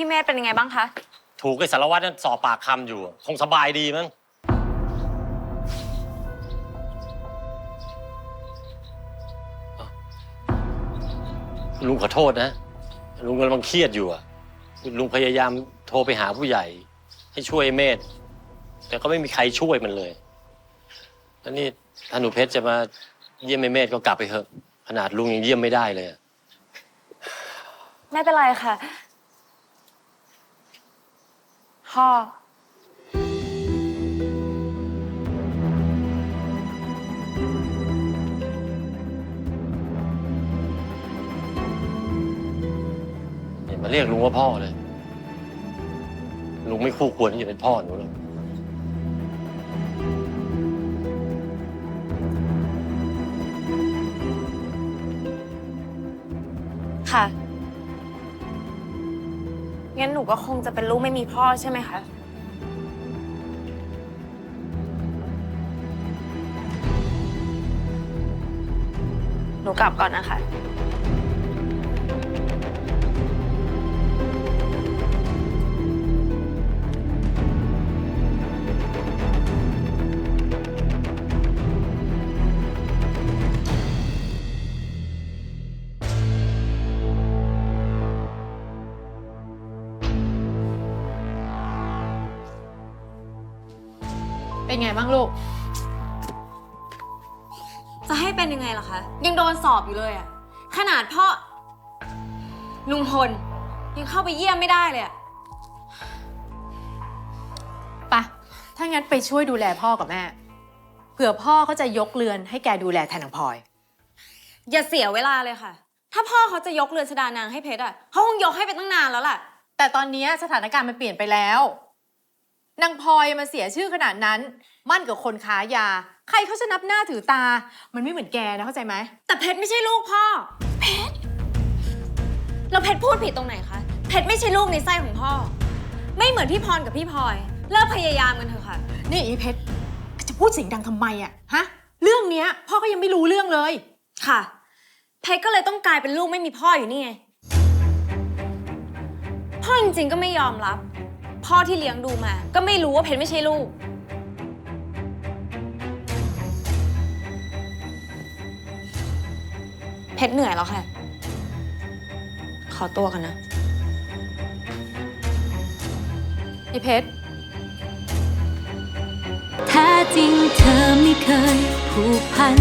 พี่เมธเป็นยังไงบ้างคะ ถูกไอ้สารวัตรนั่นสอบปากคำอยู่ คงสบายดีมั้งเอ้าลุงขอโทษนะ ลุงกำลังเครียดอยู่อะลุงพยายามโทรไปหาผู้ใหญ่ ให้ช่วยไอ้เมธแต่ก็ไม่มีใครช่วยมันเลยแล้วนี่ถ้าหนูเพชรจะมาเยี่ยมไอ้เมธก็กลับไปเถอะ ขนาดลุงยังเยี่ยมไม่ได้เลยอะ ไม่เป็นไรค่ะ พ่อ อย่ามาเรียกลุงว่าพ่อเลย ลุงไม่คู่ควรที่จะเป็นพ่อหนูหรอกค่ะ งั้นหนูก็คงจะเป็นลูกไม่มีพ่อใช่ไหมคะ หนูกลับก่อนนะคะ เป็นไงบ้างลูก จะให้เป็นยังไงล่ะคะ ยังโดนสอบอยู่เลยอะขนาดพ่อลุงพลยังเข้าไปเยี่ยมไม่ได้เลยอะปะถ้างั้นไปช่วยดูแลพ่อกับแม่ เผื่อพ่อเขาจะยกเรือนให้แกดูแลแทนนางพลอย อย่าเสียเวลาเลยค่ะ ถ้าพ่อเขาจะยกเรือนชดานางให้เพชรอะเขาคงยกให้ไปตั้งนานแล้วล่ะ แต่ตอนนี้สถานการณ์มันเปลี่ยนไปแล้ว นางพลอยมาเสียชื่อขนาดนั้น มั่นกับคนค้ายา ใครเขาจะนับหน้าถือตา มันไม่เหมือนแกนะเข้าใจไหม แต่เพชรไม่ใช่ลูกพ่อ เพชรแล้วเพชรพูดผิดตรงไหนคะ เพชรไม่ใช่ลูกในไส้ของพ่อ ไม่เหมือนพี่พรกับพี่พลอย เลิกพยายามกันเถอะค่ะ นี่อีเพชรจะพูดเสียงดังทำไมอะฮะ เรื่องเนี้ยพ่อก็ยังไม่รู้เรื่องเลย ค่ะ เพชรก็เลยต้องกลายเป็นลูกไม่มีพ่ออยู่นี่ไง พ่อจริงๆก็ไม่ยอมรับ พ่อที่เลี้ยงดูมา ก็ไม่รู้ว่าเพชรไม่ใช่ลูก เพชรเหนื่อยแล้วค่ะ ขอตัวกันนะอีเพชรแท้จริงเธอไม่เคยผูกพัน